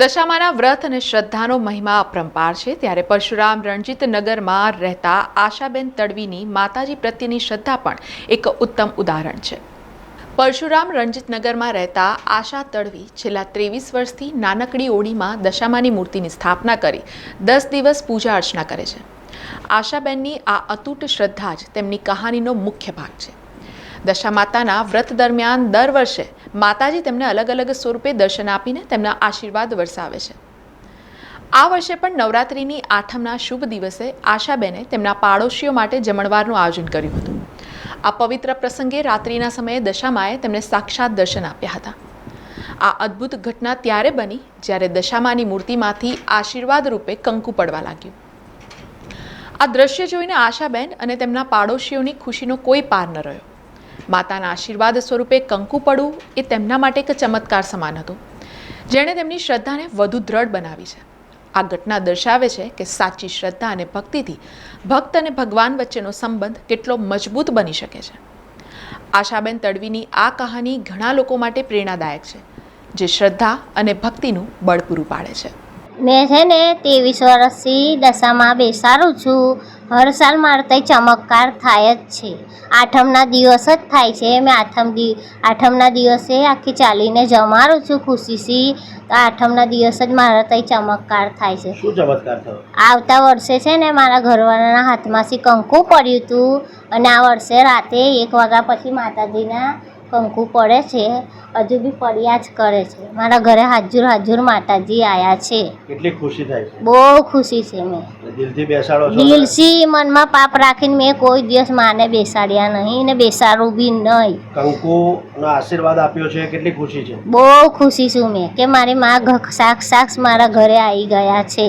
દશામાના વ્રત અને શ્રદ્ધાનો મહિમા અપરંપાર છે. ત્યારે પરશુરામ રણજીત નગરમાં રહેતા આશાબેન તડવીની માતાજી પ્રત્યેની શ્રદ્ધા પણ એક ઉત્તમ ઉદાહરણ છે. પરશુરામ રણજીત નગરમાં રહેતા આશા તડવી છેલ્લા ત્રેવીસ વર્ષથી નાનકડી ઓડીમાં દશામાની મૂર્તિની સ્થાપના કરી દસ દિવસ પૂજા અર્ચના કરે છે. આશાબેનની આ અતૂટ શ્રદ્ધા જ તેમની કહાનીનો મુખ્ય ભાગ છે. દશા માતાના વ્રત દરમિયાન દર વર્ષે માતાજી તેમને અલગ અલગ સ્વરૂપે દર્શન આપીને તેમના આશીર્વાદ વરસાવે છે. આ વર્ષે પણ નવરાત્રિની આઠમના શુભ દિવસે આશાબેને તેમના પાડોશીઓ માટે જમણવારનું આયોજન કર્યું હતું. આ પવિત્ર પ્રસંગે રાત્રિના સમયે દશામાએ તેમને સાક્ષાત દર્શન આપ્યા હતા. આ અદ્ભુત ઘટના ત્યારે બની જ્યારે દશામાની મૂર્તિમાંથી આશીર્વાદ રૂપે કંકુ પડવા લાગ્યું. આ દ્રશ્ય જોઈને આશાબેન અને તેમના પાડોશીઓની ખુશીનો કોઈ પાર ન રહ્યો. માતાના આશીર્વાદ સ્વરૂપે કંકુ પડવું એ તેમના માટે એક ચમત્કાર સમાન હતું. જેણે તેમની શ્રદ્ધાને વધુ દ્રઢ બનાવી છે. આ ઘટના દર્શાવે છે કે સાચી શ્રદ્ધા અને ભક્તિથી ભક્ત અને ભગવાન વચ્ચેનો સંબંધ કેટલો મજબૂત બની શકે છે. આશાબેન તડવીની આ કહાની ઘણા લોકો માટે પ્રેરણાદાયક છે, જે શ્રદ્ધા અને ભક્તિનું બળ પૂરું પાડે છે. મેં છે ને ત્રેવીસ વર્ષથી દશામાં બેસાડું છું. હર સાલ મારે ત્યાં ચમત્કાર થાય જ છે. આઠમના દિવસ જ થાય છે. મેં આઠમ દિ આઠમના દિવસે આખી ચાલીને જમાડું છું ખુશીથી. તો આઠમના દિવસ જ મારા ત્યાં ચમત્કાર થાય છે. શું ચમત્કાર થયો? આવતા વર્ષે છે ને મારા ઘરવાળાના હાથમાંથી કંકુ પડ્યું હતું અને આ વર્ષે રાતે એક વાગ્યા પછી માતાજીના કંકુ પડે છે હજુ બી પડ્યા જ કરે છે. મારા ઘરે હાજુર હાજુર માતાજી આવ્યા છે. કેટલી ખુશી થાય છે? બહુ ખુશી છે મેં. દિલથી બેસાડો છો? દિલથી મનમાં પાપ રાખીને મેં કોઈ દિવસ માને બેસાડ્યા નહીં ને બેસાડું બી નહીં. કંકુ નો આશીર્વાદ આપ્યો છે કેટલી ખુશી છે? બહુ ખુશી છું મેં કે મારી મા સાક્ષ સાક્ષ મારા ઘરે આવી ગયા છે.